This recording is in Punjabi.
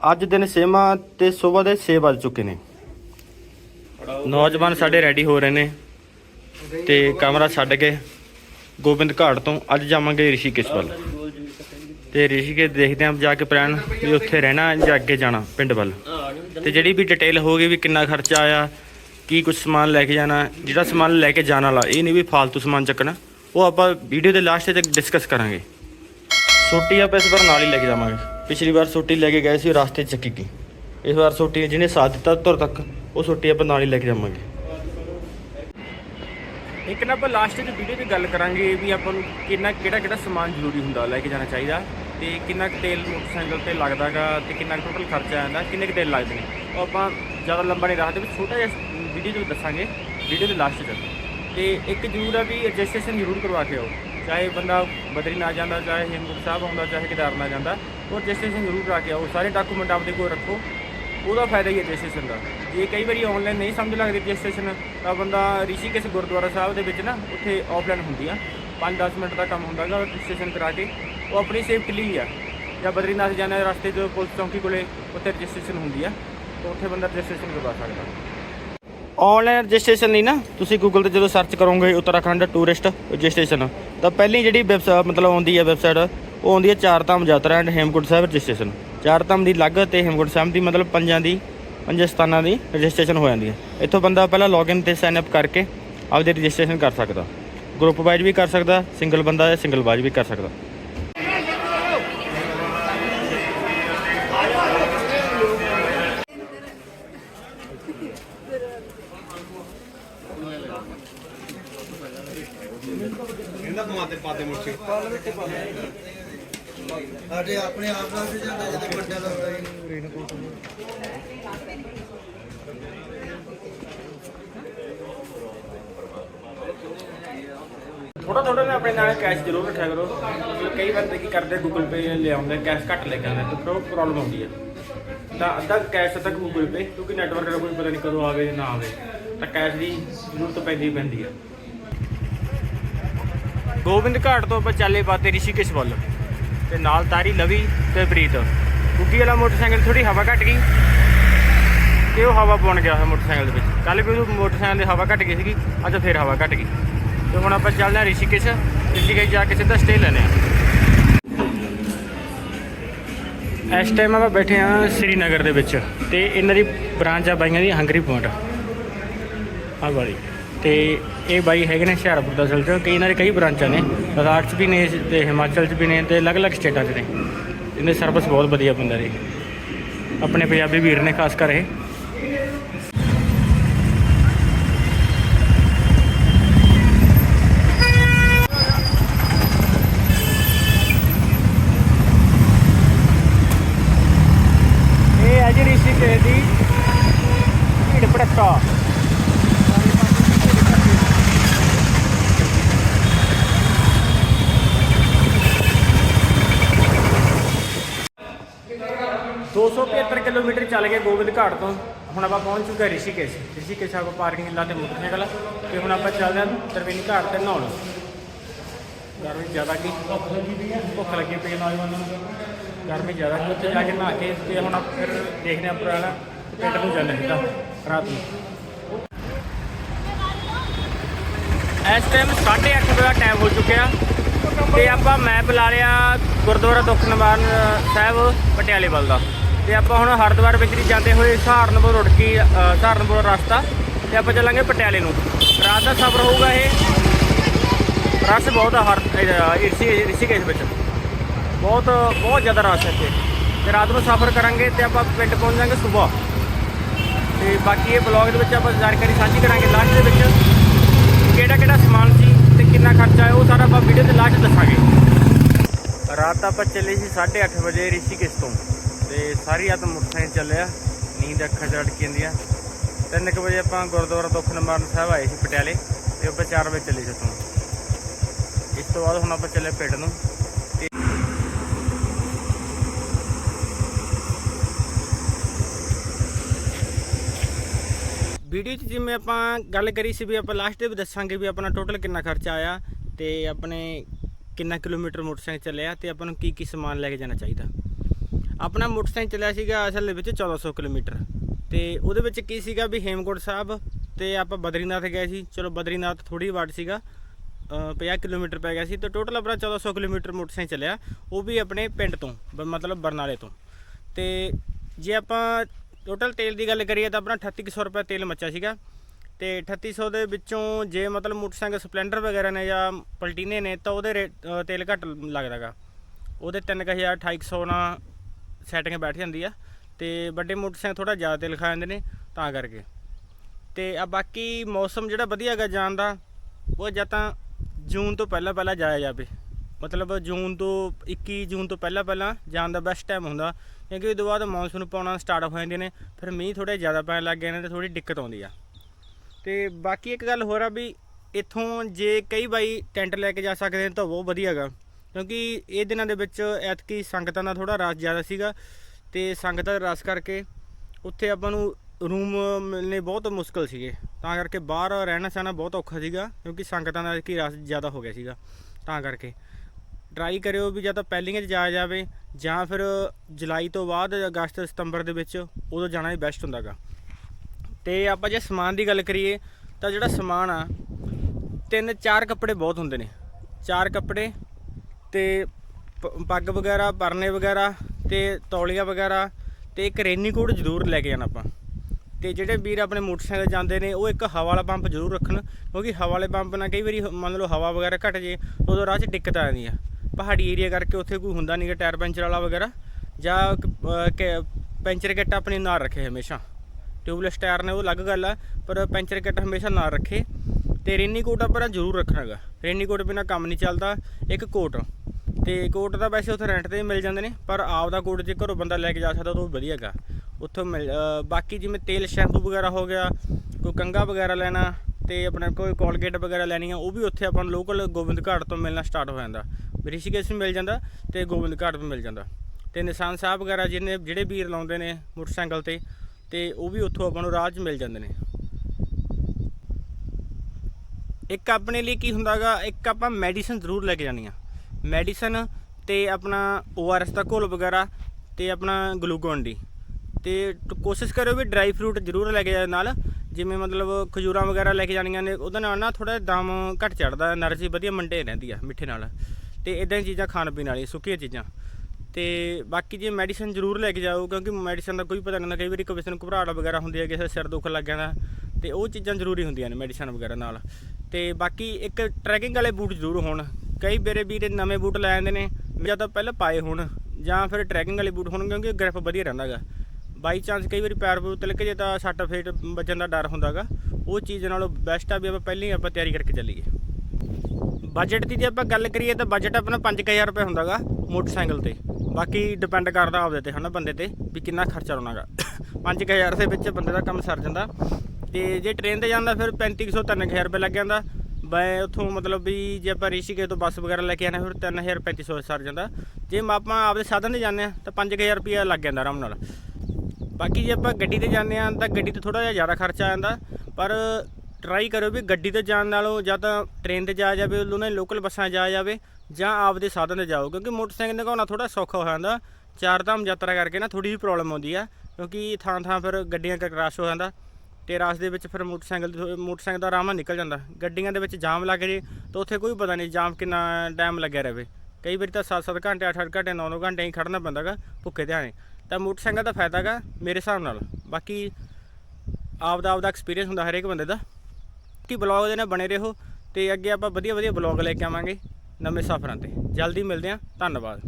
ਅੱਜ ਦਿਨ ਸੇਮਾ ਤੇ ਸਵੇਰ ਦੇ 6 ਵੱਜ ਚੁੱਕੇ ਨੇ। ਨੌਜਵਾਨ ਸਾਡੇ ਰੈਡੀ ਹੋ ਰਹੇ ਨੇ ਤੇ ਕਮਰਾ ਛੱਡ ਕੇ ਗੋਬਿੰਦ ਘਾਟ ਤੋਂ ਅੱਜ ਜਾਵਾਂਗੇ ਰਿਸ਼ੀਕੇਸ਼ ਵੱਲ। ਤੇ ਰਿਸ਼ੀਕੇਸ਼ ਦੇਖਦੇ ਆਂ ਜਾ ਕੇ ਪਲਾਨ ਵੀ ਉੱਥੇ ਰਹਿਣਾ ਜਾਂ ਅੱਗੇ ਜਾਣਾ ਪਿੰਡ ਵੱਲ। ਤੇ ਜਿਹੜੀ ਵੀ ਡਿਟੇਲ ਹੋਗੀ ਵੀ ਕਿੰਨਾ ਖਰਚਾ ਆਇਆ, ਕੀ ਕੁਝ ਸਮਾਨ ਲੈ ਕੇ ਜਾਣਾ, ਜਿਹੜਾ ਸਮਾਨ ਲੈ ਕੇ ਜਾਣ ਵਾਲਾ, ਇਹ ਨਹੀਂ ਵੀ ਫालतू ਸਮਾਨ ਚੱਕਣਾ। ਉਹ ਆਪਾਂ ਵੀਡੀਓ ਦੇ ਲਾਸਟ ਤੇ ਡਿਸਕਸ ਕਰਾਂਗੇ। ਸੋਟੀ ਆਪਾਂ ਇਸ ਵਾਰ ਨਾਲ ਹੀ ਲੈ ਕੇ ਜਾਵਾਂਗੇ। ਪਿਛਲੀ ਵਾਰ ਸੋਟੀ ਲੈ ਕੇ ਗਏ ਸੀ ਰਸਤੇ ਚੱਕੀ ਗਈ। ਇਸ ਵਾਰ ਸੋਟੀ ਜਿਹਨੇ ਸਾਥ ਦਿੱਤਾ ਤੁਰ ਤੱਕ, ਉਹ ਸੋਟੀ ਆਪਾਂ ਨਾਲ ਹੀ ਲੈ ਕੇ ਜਾਵਾਂਗੇ। ਇੱਕ ਨਾ ਆਪਾਂ ਲਾਸਟ 'ਚ ਵੀਡੀਓ 'ਚ ਗੱਲ ਕਰਾਂਗੇ ਵੀ ਆਪਾਂ ਨੂੰ ਕਿੰਨਾ ਕਿਹੜਾ ਕਿਹੜਾ ਸਮਾਨ ਜ਼ਰੂਰੀ ਹੁੰਦਾ, ਲੈ ਕੇ ਜਾਣਾ ਚਾਹੀਦਾ। ਤੇ ਕਿੰਨਾ ਕੁ ਤੇਲ ਮੋਟਰਸਾਈਕਲ ਤੇ ਲੱਗਦਾਗਾ ਤੇ ਕਿੰਨਾ ਕੁ ਟੋਟਲ ਖਰਚਾ ਆ ਜਾਂਦਾ ਕਿੰਨੇ ਕੁ ਤੇਲ ਲੱਗਦੇ ਨੇ। ਉਹ ਆਪਾਂ ਜ਼ਿਆਦਾ ਲੰਬਾ ਨਹੀਂ ਰੱਖਦੇ, ਵੀ ਛੋਟਾ ਜਿਹਾ ਵੀਡੀਓ 'ਚ ਦੱਸਾਂਗੇ ਵੀਡੀਓ ਦੇ ਲਾਸਟ 'ਚ। ਤੇ ਇੱਕ ਜ਼ਰੂਰ ਆ ਵੀ ਰਜਿਸਟ੍ਰੇਸ਼ਨ ਜ਼ਰੂਰ ਕਰਵਾ ਕੇ ਆਓ। ਚਾਹੇ ਬੰਦਾ ਬਦਰੀਨਾਥ ਜਾਂਦਾ, ਚਾਹੇ ਹੇਮਕੁੰਟ ਸਾਹਿਬ ਆਉਂਦਾ, ਚਾਹੇ ਕੇਦਾਰਨਾਥ ਜਾਂਦਾ, ਉਹ ਰਜਿਸਟ੍ਰੇਸ਼ਨ ਜ਼ਰੂਰ ਕਰਾ ਕੇ ਆਓ। ਸਾਰੇ ਡਾਕੂਮੈਂਟ ਆਪਦੇ ਕੋਲ ਰੱਖੋ। ਉਹਦਾ ਫਾਇਦਾ ਹੀ ਹੈ ਰਜਿਸਟ੍ਰੇਸ਼ਨ ਦਾ। ਜੇ ਕਈ ਵਾਰੀ ਆਨਲਾਈਨ ਨਹੀਂ ਸਮਝ ਲੱਗਦੀ ਰਜਿਸਟ੍ਰੇਸ਼ਨ ਤਾਂ ਬੰਦਾ ਰਿਸ਼ੀਕੇਸ਼ ਗੁਰਦੁਆਰਾ ਸਾਹਿਬ ਦੇ ਵਿੱਚ ਨਾ, ਉੱਥੇ ਆਫਲਾਈਨ ਹੁੰਦੀ ਆ। 5-10 ਮਿੰਟ ਦਾ ਕੰਮ ਹੁੰਦਾ ਗਾ ਰਜਿਸਟ੍ਰੇਸ਼ਨ ਕਰਾ ਕੇ। ਉਹ ਆਪਣੀ ਸੇਫਟੀ ਲਈ ਆ। ਜਾਂ ਬਦਰੀਨਾਥ ਜਾਣਾ ਰਸਤੇ 'ਚ, ਪੁਲਿਸ ਚੌਂਕੀ ਕੋਲੇ, ਉੱਥੇ ਰਜਿਸਟ੍ਰੇਸ਼ਨ ਹੁੰਦੀ ਆ। ਤਾਂ ਉੱਥੇ ਬੰਦਾ ਰਜਿਸਟ੍ਰੇਸ਼ਨ ਕਰਵਾ ਸਕਦਾ। ਆਨਲਾਈਨ ਰਜਿਸਟ੍ਰੇਸ਼ਨ ਨਹੀਂ ਨਾ, ਤੁਸੀਂ ਗੂਗਲ ਤੇ ਜਦੋਂ ਸਰਚ ਕਰੋਗੇ, ਉੱਤਰਾਖੰਡ ਟੂਰਿਸਟ ਰਜਿਸਟ੍ਰੇਸ਼ਨ। ਤਾਂ ਪਹਿਲੀ ਜਿਹੜੀ ਵੈਬਸਾਈਟ ਮਤਲਬ ਆਉਂਦੀ ਹੈ ਵੈਬਸਾਈਟ ਉਹ ਆਉਂਦੀ ਹੈ ਚਾਰ ਧਾਮ ਯਾਤਰਾ ਐਂਡ ਹੇਮਕੁੰਟ ਸਾਹਿਬ ਰਜਿਸਟ੍ਰੇਸ਼ਨ। ਚਾਰ ਧਾਮ ਦੀ ਅਲੱਗ ਤੇ ਹੇਮਕੁੰਟ ਸਾਹਿਬ ਦੀ ਮਤਲਬ ਪੰਜਾਂ ਦੀ, ਪੰਜ ਸਥਾਨਾਂ ਦੀ ਰਜਿਸਟ੍ਰੇਸ਼ਨ ਹੋ ਜਾਂਦੀ ਹੈ। ਇੱਥੋਂ ਬੰਦਾ ਪਹਿਲਾਂ ਲੌਗਇਨ ਤੇ ਸਾਈਨ ਅਪ ਕਰਕੇ ਆਪਦੀ ਰਜਿਸਟ੍ਰੇਸ਼ਨ ਕਰ ਸਕਦਾ। ਗਰੁੱਪ ਵਾਈਜ਼ ਵੀ ਕਰ ਸਕਦਾ ਸਿੰਗਲ ਬੰਦਾ ਜਾਂ ਸਿੰਗਲ ਵਾਈਜ਼ ਵੀ ਕਰ ਸਕਦਾ। ਸਾਡੇ ਆਪਣੇ ਆਪ ਨਾਲ ਵੀ ਜਾਂਦਾ ਜਦੋਂ ਵੱਡਾ ਲੱਗਦਾ ਹੀ ਥੋੜਾ ਥੋੜਾ ਨਾ ਆਪਣੇ ਨਾਲ ਕੈਸ਼ ਜ਼ਰੂਰ ਰੱਖਿਆ ਕਰੋ। ਕਿਉਂਕਿ ਕਈ ਬੰਦੇ ਕੀ ਕਰਦੇ ਗੂਗਲ ਪੇ ਲਿਆਉਂਦੇ ਕੈਸ਼ ਘੱਟ ਲੈ ਕੇ ਆਉਂਦੇ, ਤੇ ਫਿਰ ਉਹ ਪ੍ਰੋਬਲਮ ਆਉਂਦੀ ਹੈ। ਤਾਂ ਅੱਧਾ ਕੈਸ਼ ਤੱਕ ਗੂਗਲ ਪੇ ਕਿਉਂਕਿ ਨੈਟਵਰਕ ਦਾ ਕੋਈ ਪਤਾ ਨਹੀਂ ਕਦੋਂ ਆਵੇ ਜਾਂ ਨਾ ਆਵੇ, ਤਾਂ ਕੈਸ਼ ਦੀ ਜ਼ਰੂਰਤ ਪੈਂਦੀ ਪੈਂਦੀ ਹੈ। ਗੋਬਿੰਦ ਘਾਟ ਤੋਂ ਆਪਾਂ ਚੱਲੇ ਪਾਤੇ ਰਿਸ਼ੀਕੇਸ਼ ਵੱਲ। ਤੇ ਨਾਲ ਤਾਰੀ ਲਵੀ ਤੇ ਪ੍ਰੀਤ। ਕੁੱਕੀ ਵਾਲਾ ਮੋਟਰਸਾਈਕਲ ਥੋੜੀ ਹਵਾ ਘਟ ਗਈ। ਤੇ ਉਹ ਹਵਾ ਪਾਉਣ ਗਿਆ ਹੋਇਆ ਮੋਟਰਸਾਈਕਲ ਦੇ ਵਿੱਚ। ਕੱਲ ਵੀ ਉਹ ਮੋਟਰਸਾਈਕਲ ਦੀ ਹਵਾ ਘਟ ਗਈ ਸੀਗੀ, ਅੱਜ ਫੇਰ ਹਵਾ ਘਟ ਗਈ। ਤੇ ਹੁਣ ਆਪਾਂ ਚੱਲਦੇ ਹਾਂ ਰਿਸ਼ੀਕੇਸ਼। ਰਿਸ਼ੀਕੇਸ਼ ਜਾ ਕੇ ਸਿੱਧਾ ਸਟੇ ਲੈਣੇ ਆ ਇਸ ਟਾਈਮ ਆਪਾਂ ਬੈਠੇ ਆ ਸ੍ਰੀਨਗਰ ਦੇ ਵਿੱਚ। ਤੇ ਇਹਨਾਂ ਦੀ ਬ੍ਰਾਂਚ ਆ ਬਾਈਆਂ ਦੀ ਹੰਗਰੀ ਪੁਆਇੰਟ ਆ ਵਾਲੀ। ਤੇ ਇਹ ਬਾਈ ਹੈਗੇ ਨੇ ਹੁਸ਼ਿਆਰਪੁਰ ਦਾ ਅਸਲ 'ਚ, ਕਈ ਇਹਨਾਂ ਦੇ ਕਈ ਬ੍ਰਾਂਚਾਂ ਨੇ ਲਦਾਖ 'ਚ ਵੀ ਨੇ ਤੇ ਹਿਮਾਚਲ 'ਚ ਵੀ ਨੇ ਤੇ ਅਲੱਗ-ਅਲੱਗ ਸਟੇਟਾਂ 'ਚ ਨੇ। ਇਹਦੇ ਸਰਵਿਸ ਬਹੁਤ ਵਧੀਆ ਬੰਦਾ ਦੀ। ਆਪਣੇ ਪੰਜਾਬੀ ਵੀਰ ਨੇ ਖਾਸ ਕਰ ਇਹ। ਇਹ ਹੈ ਜੀ ਰਿਸ਼ੀਕੇਸ਼ ਦੀ ਭੀੜ ਭੜੱਕਾ। ਦੋ ਸੌ ਪਝੱਤਰ ਕਿਲੋਮੀਟਰ ਚੱਲ ਗਏ ਗੋਬਿੰਦ ਘਾਟ ਤੋਂ। ਹੁਣ ਆਪਾਂ ਪਹੁੰਚ ਚੁੱਕੇ ਹਾਂ ਰਿਸ਼ੀਕੇਸ਼। ਰਿਸ਼ੀਕੇਸ਼ ਆਪਾਂ ਪਾਰਕਿੰਗ ਲਾ ਤੇ ਮੋਟਰਸਾਈਕਲ ਤੇ ਹੁਣ ਆਪਾਂ ਚੱਲਦੇ ਹਾਂ ਤਰਵੇਨੀ ਘਾਟ ਤੇ ਨਹਾਉਣ। ਗਰਮੀ ਜ਼ਿਆਦਾ ਕੀ? ਭੁੱਖ ਲੱਗੀ ਪਈ ਹੈ ਨੌਜਵਾਨਾਂ ਨੂੰ। ਗਰਮੀ ਜ਼ਿਆਦਾ ਕਿ? ਉੱਥੇ ਜਾ ਕੇ ਨਹਾ ਕੇ ਤੇ ਹੁਣ ਆਪਾਂ ਫਿਰ ਦੇਖਦੇ ਹਾਂ ਪੁਰਾਣਾ ਪਿੰਡ ਨੂੰ ਜਾਂਦੇ ਸਿੱਧਾ ਰਾਤ ਨੂੰ। ਇਸ ਟਾਈਮ 8:30 ਵਜੇ ਦਾ ਟਾਈਮ ਹੋ ਚੁੱਕਿਆ। ਤੇ ਆਪਾਂ ਮੈਪ ਲਾ ਲਿਆ ਗੁਰਦੁਆਰਾ ਦੁੱਖ ਨਿਵਾਰਨ ਸਾਹਿਬ ਪਟਿਆਲੇ ਵੱਲ ਦਾ। ਤੇ ਆਪਾਂ ਹੁਣ ਹਰਿਦੁਆਰ ਵਿੱਚ ਦੀ ਜਾਂਦੇ ਹੋਏ ਸਹਾਰਨਪੁਰ ਰੁੜ ਸਹਾਰਨਪੁਰ ਰਸਤਾ ਤੇ ਆਪਾਂ ਚੱਲਾਂਗੇ ਪਟਿਆਲੇ ਨੂੰ। ਰਾਤ ਦਾ ਸਫ਼ਰ ਹੋਊਗਾ ਇਹ। ਰਸ਼ ਬਹੁਤ ਆ ਹਰ, ਇਹ ਰਿਸ਼ੀਕੇਸ਼ ਵਿੱਚ। ਬਹੁਤ ਬਹੁਤ ਜ਼ਿਆਦਾ ਰਸ਼ ਹੈ ਇੱਥੇ। ਤੇ ਰਾਤ ਨੂੰ ਸਫ਼ਰ ਕਰਾਂਗੇ ਤੇ ਆਪਾਂ ਪਿੰਡ ਪਹੁੰਚ ਜਾਵਾਂਗੇ ਸਵੇਰ। ਤੇ ਬਾਕੀ ਇਹ ਬਲੌਗ ਦੇ ਵਿੱਚ ਆਪਾਂ ਜਾਣਕਾਰੀ ਸਾਂਝੀ ਕਰਾਂਗੇ ਲਾਸਟ ਦੇ ਵਿੱਚ। ਕਿਹੜਾ ਕਿਹੜਾ ਸਮਾਨ ਸੀ ਤੇ ਕਿੰਨਾ ਖਰਚਾ ਆਇਆ ਉਹ ਸਾਰਾ ਆਪਾਂ ਵੀਡੀਓ 'ਤੇ ਲਾਸਟ ਦੱਸਾਂਗੇ। ਰਾਤ ਆਪਾਂ ਚੱਲੇ ਸੀ 8:30 ਵਜੇ ਰਿਸ਼ੀਕੇਸ਼ ਤੋਂ। ਤੇ ਸਾਰੀ ਰਾਤ ਮੋਟਰਸਾਈਕਲ ਚੱਲਿਆ, ਨੀਂਦ ਅੱਖਾਂ ਚ ਅੜਕੀ ਜਾਂਦੀਆਂ 3:00 ਵਜੇ ਆਪਾਂ ਗੁਰਦੁਆਰਾ ਦੁੱਖ ਨਿਵਾਰਨ ਸਾਹਿਬ ਆਏ ਸੀ ਪਟਿਆਲੇ, ਤੇ ਆਪਾਂ 4 ਵਜੇ ਚੱਲੇ ਸੀ ਉੱਥੋਂ। ਇਸ ਤੋਂ ਬਾਅਦ ਹੁਣ ਆਪਾਂ ਚੱਲੇ ਪਿੰਡ ਨੂੰ। ਤੇ ਵੀਡੀਓ 'ਚ ਜਿਵੇਂ ਆਪਾਂ ਗੱਲ ਕਰੀ ਸੀ ਵੀ ਆਪਾਂ ਲਾਸਟ ਤੇ ਵੀ ਦੱਸਾਂਗੇ ਵੀ ਆਪਣਾ ਟੋਟਲ ਕਿੰਨਾ ਖਰਚਾ ਆਇਆ ਤੇ ਆਪਣੇ ਕਿੰਨਾ ਕਿਲੋਮੀਟਰ ਮੋਟਰਸਾਈਕਲ ਚੱਲਿਆ ਤੇ ਆਪਾਂ ਨੂੰ ਕੀ ਕੀ ਸਮਾਨ ਲੈ ਕੇ ਜਾਣਾ ਚਾਹੀਦਾ। ਆਪਣਾ ਮੋਟਰਸਾਈਕਲ ਚੱਲਿਆ ਸੀਗਾ ਅਸਲ ਦੇ ਵਿੱਚ 1400 ਕਿਲੋਮੀਟਰ। ਤੇ ਉਹਦੇ ਵਿੱਚ ਕੀ ਸੀਗਾ ਵੀ ਹੇਮਕੋਟ ਸਾਹਿਬ ਤੇ ਆਪਾਂ ਬਦਰੀਨਾਥ ਗਏ ਸੀ। ਚਲੋ ਬਦਰੀਨਾਥ ਥੋੜੀ ਵਾਟ ਸੀਗਾ ਅ, 50 ਕਿਲੋਮੀਟਰ ਪੈ ਗਿਆ ਸੀ। ਤੇ ਟੋਟਲ ਆਪਣਾ 1400 ਕਿਲੋਮੀਟਰ ਮੋਟਰਸਾਈਕਲ ਚੱਲਿਆ ਉਹ ਵੀ ਆਪਣੇ ਪਿੰਡ ਤੋਂ ਬ- ਮਤਲਬ ਬਰਨਾਲੇ ਤੋਂ। ਤੇ ਜੇ ਆਪਾਂ ਟੋਟਲ ਤੇਲ ਦੀ ਗੱਲ ਕਰੀਏ ਤਾਂ ਆਪਣਾ 3800 ਰੁਪਏ ਤੇਲ ਮੱਚਾ ਸੀਗਾ। ਤੇ 3800 ਦੇ ਵਿੱਚੋਂ ਜੇ ਮਤਲਬ ਮੋਟਰਸਾਈਕਲ ਸਪਲੈਂਡਰ ਵਗੈਰਾ ਨੇ ਜਾਂ ਪਲਟੀਨੇ ਨੇ ਤਾਂ ਉਹਦੇ ਰੇਟ- ਤੇਲ ਘੱਟ ਲੱਗਦਾਗਾ। ਉਹਦੇ 3000 2800 ਨਾਲ ਸੈਟਿੰਗ ਬੈਠ ਜਾਂਦੀ ਆ ਤੇ ਵੱਡੇ ਮੋਟਰਸਾਈਕਲ ਥੋੜਾ ਜ਼ਿਆਦਾ ਤੇਲ ਖਾ ਜਾਂਦੇ ਨੇ ਤਾਂ ਕਰਕੇ। ਤੇ ਆ ਬਾਕੀ ਮੌਸਮ ਜਿਹੜਾ ਵਧੀਆ ਹੈਗਾ ਜਾਣ ਦਾ, ਉਹ ਜਾਂ ਤਾਂ ਜੂਨ ਤੋਂ ਪਹਿਲਾਂ ਪਹਿਲਾਂ ਜਾਇਆ ਜਾਵੇ। ਮਤਲਬ ਜੂਨ ਤੋਂ 21 ਜੂਨ ਤੋਂ ਪਹਿਲਾਂ ਪਹਿਲਾਂ ਜਾਣ ਦਾ ਬੈਸਟ ਟਾਈਮ ਹੁੰਦਾ, ਕਿਉਂਕਿ ਉਸ ਤੋਂ ਬਾਅਦ ਮੌਨਸੂਨ ਪਾਉਣਾ ਸਟਾਰਟ ਹੋ ਜਾਂਦੇ ਨੇ, ਫਿਰ ਮੀਂਹ ਥੋੜੇ ਜ਼ਿਆਦਾ ਪੈਣ ਲੱਗ ਗਏ ਨੇ ਤੇ ਥੋੜੀ ਦਿੱਕਤ ਆਉਂਦੀ ਆ। ਤੇ ਬਾਕੀ ਇੱਕ ਗੱਲ ਹੋਰ ਆ ਵੀ ਇੱਥੋਂ ਜੇ ਕਈ ਬਾਈ ਟੈਂਟ ਲੈ ਕੇ ਜਾ ਸਕਦੇ ਨੇ ਤਾਂ ਬਹੁਤ ਵਧੀਆ ਹੈਗਾ। ਕਿਉਂਕਿ ਇਹ ਦਿਨਾਂ ਦੇ ਵਿੱਚ ਐਤਕੀ ਸੰਗਤਾਂ ਦਾ ਥੋੜਾ ਰਸ਼ ਜ਼ਿਆਦਾ ਸੀਗਾ ਤੇ ਸੰਗਤਾਂ ਦਾ ਰਸ਼ ਕਰਕੇ ਉੱਥੇ ਆਪਾਂ ਨੂੰ ਰੂਮ ਮਿਲਨੇ ਬਹੁਤ ਮੁਸ਼ਕਲ ਸੀਗੇ। ਤਾਂ ਕਰਕੇ ਬਾਹਰ ਰਹਿਣਾ ਸਹਿਣਾ ਬਹੁਤ ਔਖਾ ਸੀਗਾ, ਕਿਉਂਕਿ ਸੰਗਤਾਂ ਦਾ ਕੀ ਰਸ਼ ਜ਼ਿਆਦਾ ਹੋ ਗਿਆ ਸੀਗਾ। ਤਾਂ ਕਰਕੇ ਟਰਾਈ ਕਰਿਓ ਵੀ ਜਾਂ ਤਾਂ ਪਹਿਲੀਆਂ 'ਚ ਜਾਇਆ ਜਾਵੇ ਜਾਂ ਫਿਰ ਜੁਲਾਈ ਤੋਂ ਬਾਅਦ ਅਗਸਤ, ਸਤੰਬਰ ਦੇ ਵਿੱਚ ਉਦੋਂ ਜਾਣਾ ਹੀ ਬੈਸਟ ਹੁੰਦਾਗਾ ਤੇ ਆਪਾਂ ਜੇ ਸਮਾਨ ਦੀ ਗੱਲ ਕਰੀਏ ਤਾਂ ਜਿਹੜਾ ਸਮਾਨ ਆ, ਤਿੰਨ ਚਾਰ ਕੱਪੜੇ ਬਹੁਤ ਹੁੰਦੇ ਨੇ। ਚਾਰ ਕੱਪੜੇ ਤੇ ਪੱਗ ਵਗੈਰਾ, ਪਰਨੇ ਵਗੈਰਾ ਤੇ ਤੌਲੀਆ ਵਗੈਰਾ ਤੇ ਇੱਕ ਰੇਨੀਕੋਟ ਜ਼ਰੂਰ ਲੈ ਕੇ ਜਾਣਾ ਆਪਾਂ। ਤੇ ਜਿਹੜੇ ਵੀਰ ਆਪਣੇ ਮੋਟਰਸਾਈਕਲ ਜਾਂਦੇ ਨੇ, ਉਹ ਇੱਕ ਹਵਾ ਵਾਲਾ ਪੰਪ ਜ਼ਰੂਰ ਰੱਖਣ, ਕਿਉਂਕਿ ਹਵਾ ਵਾਲੇ ਪੰਪ ਨਾਲ ਕਈ ਵਾਰੀ ਮੰਨ ਲਓ ਹਵਾ ਵਗੈਰਾ ਘਟ ਜੇ, ਉਦੋਂ ਰਾਹ 'ਚ ਦਿੱਕਤ ਆ ਜਾਂਦੀ ਆ। ਪਹਾੜੀ ਏਰੀਆ ਕਰਕੇ ਉੱਥੇ ਕੋਈ ਹੁੰਦਾ ਨਹੀਂਗਾ ਟਾਇਰ ਪੈਂਚਰ ਵਾਲਾ ਵਗੈਰਾ, ਜਾਂ ਪੈਂਚਰ ਕਿੱਟ ਆਪਣੀ ਨਾਲ ਰੱਖੇ ਹਮੇਸ਼ਾ। ਟਿਊਬਲੈਸ ਟਾਇਰ ਨੇ ਉਹ ਅਲੱਗ ਗੱਲ ਆ, ਪਰ ਪੈਂਚਰ ਕਿੱਟ ਹਮੇਸ਼ਾ ਨਾਲ ਰੱਖੇ। ਤੇ ਰੇਨੀ ਕੋਟ ਆਪਣਾ ਜ਼ਰੂਰ ਰੱਖਣਾਗਾ। ਰੇਨੀ ਕੋਟ ਬਿਨਾ ਕੰਮ ਨਹੀਂ ਚੱਲਦਾ, ਇੱਕ ਕੋਟ। ਤੇ ਕੋਟ ਤਾਂ ਵੈਸੇ ਉੱਥੇ ਰੈਂਟ ਤੇ ਵੀ ਮਿਲ ਜਾਂਦੇ ਨੇ, ਪਰ ਆਪ ਦਾ ਕੋਟ ਜੇ ਘਰੋਂ ਬੰਦਾ ਲੈ ਕੇ ਜਾ ਸਕਦਾ ਤਾਂ ਉਹ ਵੀ ਵਧੀਆ ਹੈਗਾ। ਉੱਥੋਂ ਮਿਲ ਬਾਕੀ ਜਿਵੇਂ ਤੇਲ ਸ਼ੈਂਪੂ ਵਗੈਰਾ ਹੋ ਗਿਆ, ਕੋਈ ਕੰਗਾ ਵਗੈਰਾ ਲੈਣਾ ਤੇ ਆਪਣਾ ਕੋਈ ਕੋਲਗੇਟ ਵਗੈਰਾ ਲੈਣੀ ਆ ਉਹ ਵੀ ਉੱਥੇ ਆਪਾਂ ਨੂੰ ਲੋਕਲ ਗੋਬਿੰਦ ਘਾਟ ਤੋਂ ਮਿਲਣਾ ਸਟਾਰਟ ਹੋ ਜਾਂਦਾ। ਰਿਸ਼ੀਕੇਸ਼ ਵੀ ਮਿਲ ਜਾਂਦਾ ਤੇ ਗੋਬਿੰਦ ਘਾਟ ਵੀ ਮਿਲ ਜਾਂਦਾ। ਤੇ ਨਿਸ਼ਾਨ ਸਾਹਿਬ ਵਗੈਰਾ ਜਿਹਨੇ, ਜਿਹੜੇ ਵੀਰ ਲਾਉਂਦੇ ਨੇ ਮੋਟਰਸਾਈਕਲ ਤੇ ਤੇ ਉਹ ਵੀ ਉੱਥੋਂ ਆਪਾਂ ਨੂੰ ਰਾਹ 'ਚ ਮਿਲ ਜਾਂਦੇ ਨੇ। ਇੱਕ ਆਪਣੇ ਲਈ ਕੀ ਹੁੰਦਾਗਾ, ਇੱਕ ਆਪਾਂ ਮੈਡੀਸਨ ਜ਼ਰੂਰ ਲੈ ਕੇ ਜਾਣੀ ਆ ਮੈਡੀਸਨ ਤੇ ਆਪਣਾ ਓਆਰਐਸ ਦਾ ਘੋਲ ਵਗੈਰਾ ਤੇ ਆਪਣਾ ਗਲੂਕੋਨ ਡੀ। ਤੇ ਕੋਸ਼ਿਸ਼ ਕਰਿਓ ਵੀ ਡਰਾਈ ਫਰੂਟ ਜ਼ਰੂਰ ਲੈ ਕੇ ਜਾਓ ਨਾਲ। ਜਿਵੇਂ ਮਤਲਬ ਖਜੂਰਾਂ ਵਗੈਰਾ ਲੈ ਕੇ ਜਾਣੀਆਂ ਨੇ, ਉਹਦੇ ਨਾਲ ਨਾ ਥੋੜਾ ਦਮ ਘਟ ਚੜਦਾ એનર્ਜੀ ਵਧੀਆ ਮੰਡੇ ਰਹਿੰਦੀ ਆ ਮਿੱਠੇ ਨਾਲ। ਤੇ ਇਦਾਂ ਦੀਆਂ ਚੀਜ਼ਾਂ ਖਾਣ ਪੀਣ ਵਾਲੀਆਂ, ਸੁੱਕੀਆਂ ਚੀਜ਼ਾਂ। ਤੇ ਬਾਕੀ ਜੇ ਮੈਡੀਸਨ ਜ਼ਰੂਰ ਲੈ ਕੇ ਜਾਓ, ਕਿਉਂਕਿ ਮੈਡੀਸਨ ਦਾ ਕੋਈ ਪਤਾ ਨਹੀਂ ਹੁੰਦਾ, ਕਈ ਵਾਰੀ ਕਿਸੇ ਨੂੰ ਘਬਰਾਹਟ ਵਗੈਰਾ ਹੁੰਦੀ ਹੈ ਕਿਸੇ ਸਿਰ ਦੁੱਖ ਲੱਗ ਜਾਂਦਾ। ਤੇ ਉਹ ਚੀਜ਼ਾਂ ਜ਼ਰੂਰੀ ਹੁੰਦੀਆਂ ਨੇ, ਮੈਡੀਸਨ ਵਗੈਰਾ ਨਾਲ। ਤੇ ਬਾਕੀ ਇੱਕ ਟਰੈਕਿੰਗ ਵਾਲੇ ਬੂਟ ਜ਼ਰੂਰ ਹੋਣ। ਕਈ ਮੇਰੇ ਵੀਰੇ ਨਵੇਂ ਬੂਟ ਲੈ ਆਉਂਦੇ ਨੇ, ਜਾਂ ਤਾਂ ਪਹਿਲਾਂ ਪਾਏ ਹੋਣ, ਜਾਂ ਫਿਰ ਟਰੈਕਿੰਗ ਵਾਲੇ ਬੂਟ ਹੋਣ ਕਿਉਂਕਿ ਗ੍ਰਿਪ ਵਧੀਆ ਰਹਿੰਦਾ ਗਾ ਬਾਈ ਚਾਂਸ ਕਈ ਵਾਰੀ ਪੈਰ ਪੂਰ ਤਿਲਕ ਜੇ ਤਾਂ ਸੱਟ ਫੇਟ ਵੱਜਣ ਦਾ ਡਰ ਹੁੰਦਾਗਾ। ਉਹ ਚੀਜ਼ ਨਾਲੋਂ ਬੈਸਟ ਆ ਵੀ ਆਪਾਂ ਪਹਿਲਾਂ ਹੀ ਆਪਾਂ ਤਿਆਰੀ ਕਰਕੇ ਚੱਲੀਏ। ਬਜਟ ਦੀ ਜੇ ਆਪਾਂ ਗੱਲ ਕਰੀਏ ਤਾਂ ਬਜਟ ਆਪਣਾ 5000 ਰੁਪਏ ਹੁੰਦਾਗਾ ਮੋਟਰਸਾਈਕਲ ਤੇ। ਬਾਕੀ ਡਿਪੈਂਡ ਕਰਦਾ ਆਪਦੇ ਤੇ, ਹਨਾ ਬੰਦੇ ਤੇ, ਵੀ ਕਿੰਨਾ ਖਰਚਾ ਆਉਣਾਗਾ। 5000 ਦੇ ਵਿੱਚ ਬੰਦੇ ਦਾ ਕੰਮ ਸਰ ਜਾਂਦਾ। ਤੇ ਜੇ ਟ੍ਰੇਨ ਤੇ ਜਾਂਦਾ, ਫਿਰ 3500 3000 ਰੁਪਏ ਲੱਗ ਜਾਂਦਾ। ਬੈ ਉੱਥੋਂ ਮਤਲਬ ਵੀ ਜੇ ਆਪਾਂ ਰਿਸ਼ੀਕੇ ਤੋਂ ਬੱਸ ਵਗੈਰਾ ਲੈ ਕੇ ਆਣਾ ਫਿਰ 3000 3500 ਸਰ ਜਾਂਦਾ। ਜੇ ਆਪਾਂ ਆਪਦੇ ਸਾਧਨ ਤੇ ਜਾਂਦੇ ਆ ਤਾਂ 5000 ਰੁਪਏ ਲੱਗ ਜਾਂਦਾ ਆਰਾਮ ਨਾਲ। ਬਾਕੀ ਜੇ ਆਪਾਂ ਗੱਡੀ ਤੇ ਜਾਂਦੇ ਆ ਤਾਂ ਗੱਡੀ ਤੇ ਥੋੜਾ ਜਿਹਾ ਜ਼ਿਆਦਾ ਖਰਚਾ ਆ ਜਾਂਦਾ। ਪਰ ਟਰਾਈ ਕਰੋ ਵੀ ਗੱਡੀ ਤੇ ਜਾਣ ਨਾਲੋਂ ਜਾਂ ਤਾਂ ਟ੍ਰੇਨ ਤੇ ਜਾਇਆ ਜਾਵੇ ਉਹਨਾਂ ਲੋਕਲ ਬੱਸਾਂ 'ਚ ਜਾਇਆ ਜਾਵੇ, ਜਾਂ ਆਪਦੇ ਸਾਧਨ ਤੇ ਜਾਓ। ਕਿਉਂਕਿ ਮੋਟਰਸਾਈਕਲ ਨਿਕਾਉਣਾ ਥੋੜਾ ਸੌਖਾ ਹੋ ਜਾਂਦਾ। ਚਾਰ ਧਾਮ ਯਾਤਰਾ ਕਰਕੇ ਨਾ ਥੋੜੀ ਜਿਹੀ ਪ੍ਰੋਬਲਮ ਆਉਂਦੀ ਆ, ਕਿਉਂਕਿ ਥਾਂ ਥਾਂ ਫਿਰ ਗੱਡੀਆਂ ਕਰਕੇ ਰਸ਼ ਹੋ ਜਾਂਦਾ। ਤੇ ਰਸ਼ ਦੇ ਵਿੱਚ ਫਿਰ ਮੋਟਰਸਾਈਕਲ ਦੀ- ਮੋਟਰਸਾਈਕਲ ਦਾ ਆਰਾਮ ਨਾਲ ਨਿਕਲ ਜਾਂਦਾ। ਗੱਡੀਆਂ ਦੇ ਵਿੱਚ ਜਾਮ ਲੱਗ ਜੇ ਤਾਂ ਉੱਥੇ ਕੋਈ ਪਤਾ ਨਹੀਂ ਜਾਮ ਕਿੰਨਾ ਟਾਈਮ ਲੱਗਿਆ ਰਹੇ ਕਈ ਵਾਰੀ ਤਾਂ 7-7 ਘੰਟੇ 8-8 ਘੰਟੇ 9-9 ਘੰਟੇ ਹੀ ਖੜਨਾ ਪੈਂਦਾਗਾ ਭੁੱਖੇ ਧਿਆਨੇ ਤਾਂ ਮੋਟਰਸਾਈਕਲ ਦਾ ਫਾਇਦਾ ਗਾ ਮੇਰੇ ਹਿਸਾਬ ਨਾਲ। ਬਾਕੀ ਆਪ ਦਾ ਆਪ ਦਾ ਐਕਸਪੀਰੀਅੰਸ ਹੁੰਦਾ ਹਰੇਕ ਬੰਦੇ ਦਾ। ਕਿ ਬਲੌਗ ਦੇ ਨਾਲ ਬਣੇ ਰਹੋ ਤੇ ਅੱਗੇ ਆਪਾਂ ਵਧੀਆ ਵਧੀਆ ਬਲੌਗ ਲੈ ਕੇ ਆਵਾਂਗੇ। ਨਵੇਂ ਸਫ਼ਰਾਂ ਤੇ। ਜਲਦੀ ਮਿਲਦੇ ਹਾਂ। ਧੰਨਵਾਦ।